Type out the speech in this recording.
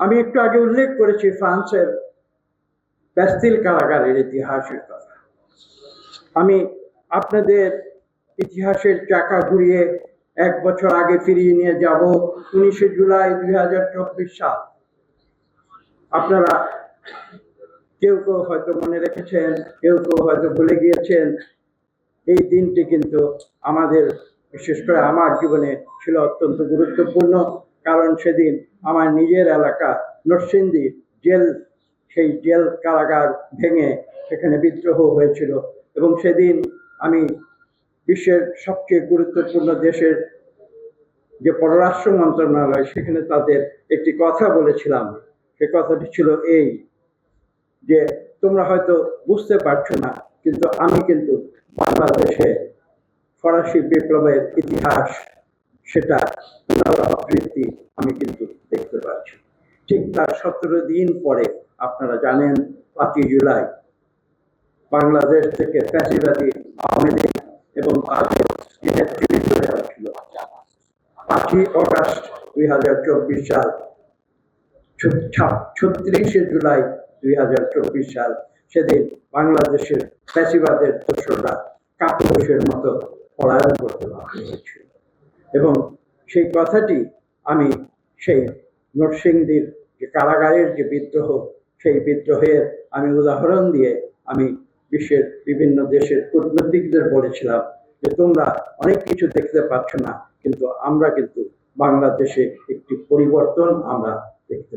আমি একটু আগে উল্লেখ করেছি ফ্রান্সের ব্যাস্তিল কারাগারের ইতিহাসের কথা। আমি আপনাদের ইতিহাসের চাকা ঘুরিয়ে এক বছর আগে ফিরিয়ে নিয়ে যাব উনিশে জুলাই দুই হাজার চব্বিশ সাল। আপনারা কেউ কেউ হয়তো মনে রেখেছেন, কেউ কেউ হয়তো ভুলে গিয়েছেন, এই দিনটি কিন্তু আমাদের, বিশেষ করে আমার জীবনে ছিল অত্যন্ত গুরুত্বপূর্ণ, কারণ সেদিন আমার নিজের এলাকা, নরসিংদী জেল, সেই জেল কারাগার ভেঙে সেখানে বিদ্রোহ হয়েছিল। এবং সেদিন আমি বিশ্বের সবচেয়ে গুরুত্বপূর্ণ দেশের যে পররাষ্ট্র মন্ত্রণালয়, সেখানে তাদের একটি কথা বলেছিলাম। সে কথাটি ছিল এই যে, তোমরা হয়তো বুঝতে পারছ না, কিন্তু আমি কিন্তু বাংলাদেশে ফরাসি বিপ্লবের ইতিহাস, সেটা পুনরাবৃত্তি আমি কিন্তু তার সতেরো দিন পরে, আপনারা জানেন, পাঁচই জুলাই বাংলাদেশ থেকে ফ্যাসিবাদী আওয়ামী এবং পাঁচই দুই হাজার চব্বিশ সাল ছত্রিশে জুলাই দুই হাজার চব্বিশ সাল, সেদিন বাংলাদেশের ফ্যাসিবাদের দোষরা কাপুরুষের মতো পলায়ন করতে হয়েছিল। এবং সেই কথাটি আমি সেই নরসিংদীর কারাগারের যে বিদ্রোহ, সেই বিদ্রোহের আমি উদাহরণ দিয়ে আমি বিশ্বের বিভিন্ন দেশের কূটনীতিকদের বলেছিলাম যে তোমরা অনেক কিছু দেখতে পাচ্ছ না, কিন্তু আমরা কিন্তু বাংলাদেশে একটি পরিবর্তন আমরা দেখতে